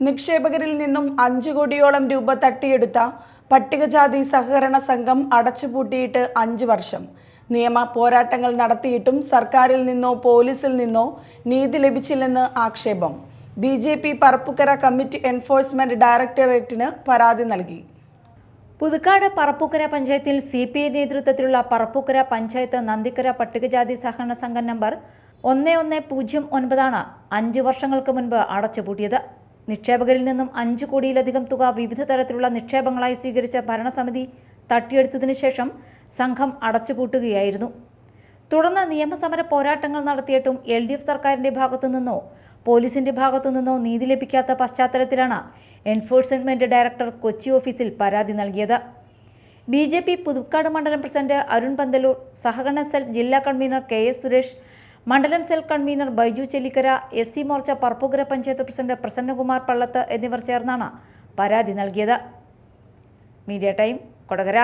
നിക്ഷേപകരിൽ നിന്നും അഞ്ചു കോടിയോളം രൂപ തട്ടിയെടുത്ത പട്ടികജാതി സഹകരണ സംഘം അടച്ചുപൂട്ടിയിട്ട് അഞ്ച് വർഷം. നിയമ പോരാട്ടങ്ങൾ നടത്തിയിട്ടും സർക്കാരിൽ നിന്നോ പോലീസിൽ നിന്നോ നീതി ലഭിച്ചില്ലെന്ന് ആക്ഷേപം. B J P Parappukkara committee enforcement ഡയറക്ടറേറ്റിന് പരാതി നൽകി. പുതുക്കാട് പറപ്പൂക്കര പഞ്ചായത്തിൽ സി പി ഐ നേതൃത്വത്തിലുള്ള പറപ്പൂക്കര പഞ്ചായത്ത് നന്ദിക്കര പട്ടികജാതി സഹകരണ സംഘം നമ്പർ ഒന്ന് ഒന്ന് പൂജ്യം ഒൻപതാണ് അഞ്ച് വർഷങ്ങൾക്ക് മുൻപ് അടച്ചുപൂട്ടിയത്. നിക്ഷേപകരിൽ നിന്നും അഞ്ച് കോടിയിലധികം തുക വിവിധ തരത്തിലുള്ള നിക്ഷേപങ്ങളായി സ്വീകരിച്ച ഭരണസമിതി തട്ടിയെടുത്തതിനു ശേഷം സംഘം അടച്ചുപൂട്ടുകയായിരുന്നു. തുടർന്ന് നിയമസമര പോരാട്ടങ്ങൾ നടത്തിയിട്ടും എൽ ഡി എഫ് സർക്കാരിന്റെ ഭാഗത്തു നിന്നോ പോലീസിന്റെ ഭാഗത്തു നിന്നോ നീതി ലഭിക്കാത്ത പശ്ചാത്തലത്തിലാണ് എൻഫോഴ്സ്മെന്റ് ഡയറക്ടർ കൊച്ചി ഓഫീസിൽ പരാതി നൽകിയത്. ബി ജെ പി പുതുക്കാട് മണ്ഡലം പ്രസിഡന്റ് അരുൺ പന്തലൂർ സഹകരണ സെൽ ജില്ലാ കൺവീനർ കെ എസ് സുരേഷ് മണ്ഡലം cell convener Baiju Chellikkara S C Morcha Parappukara panchayat president Prasannakumar Pallath എന്നിവർ ചേർന്നാണ് പരാതി നൽകിയത്. Media time Kodakara.